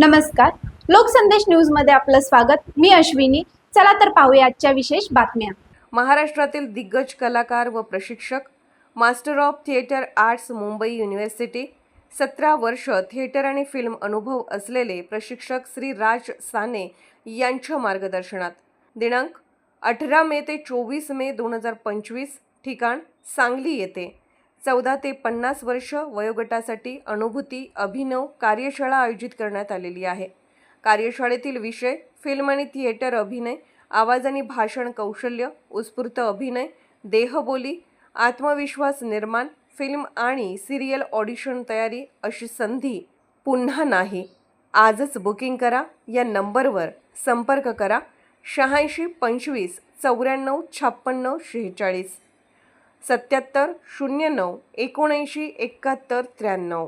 नमस्कार. लोकसंदेश न्यूजमध्ये आपलं स्वागत. मी अश्विनी. चला तर पाहूया आजच्या विशेष बातम्या. महाराष्ट्रातील दिग्गज कलाकार व प्रशिक्षक master of theatre arts Mumbai university सतरा वर्ष थिएटर आणि फिल्म अनुभव असलेले प्रशिक्षक श्री राज साने यांच्या मार्गदर्शनात. दिनांक अठरा मे ते चोवीस मे दोन हजार पंचवीस ठिकाण सांगली येथे चौदा ते पन्नास वर्ष वयोगटासाठी अनुभूती अभिनव कार्यशाळा आयोजित करण्यात आलेली आहे. कार्यशाळेतील विषय फिल्म आणि थिएटर अभिनय आवाज आणि भाषण कौशल्य उत्स्फूर्त अभिनय देहबोली आत्मविश्वास निर्माण फिल्म आणि सिरियल ऑडिशन तयारी अशी संधी पुन्हा नाही. आजच बुकिंग करा या नंबरवर संपर्क करा शहाऐंशी पंचवीस चौऱ्याण्णव छप्पन्न शेहेचाळीस. सत्याहत्तर शून्य नऊ एकोणऐंशी एकाहत्तर त्र्याण्णव.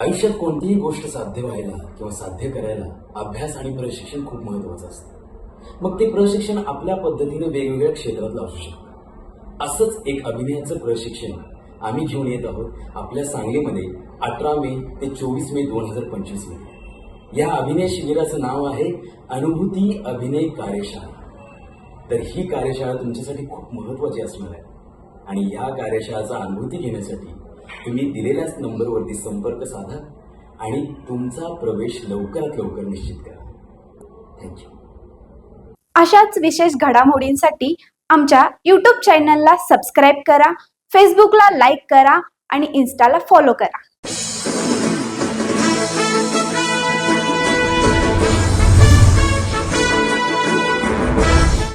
आयुष्यात कोणतीही गोष्ट साध्य व्हायला किंवा साध्य करायला अभ्यास आणि प्रशिक्षण खूप महत्वाचं असतं. मग ते प्रशिक्षण आपल्या पद्धतीने वेगवेगळ्या क्षेत्रात लावू शकतं. असंच एक अभिनयाचं प्रशिक्षण आम्ही घेऊन येत आहोत आपल्या सांगलीमध्ये अठरा मे ते चोवीस मे दोन हजार पंचवीसमध्ये या अभिनय शिबिराचं नाव आहे अनुभूती अभिनय कार्यशाळा. तर ही कार्यशाळा तुमच्यासाठी खूप महत्वाची असणार आहे. आणि या कार्यशाळेचा अनुभूती घेण्यासाठी तुम्ही दिलेल्याच नंबरवरती संपर्क साधा आणि तुमचा प्रवेश लवकरात लवकर निश्चित करा. थँक्यू अशाच विशेष घडामोडींसाठी आमच्या यूट्यूब चॅनलला सबस्क्राईब करा फेसबुकला लाईक करा आणि इन्स्टाला फॉलो करा.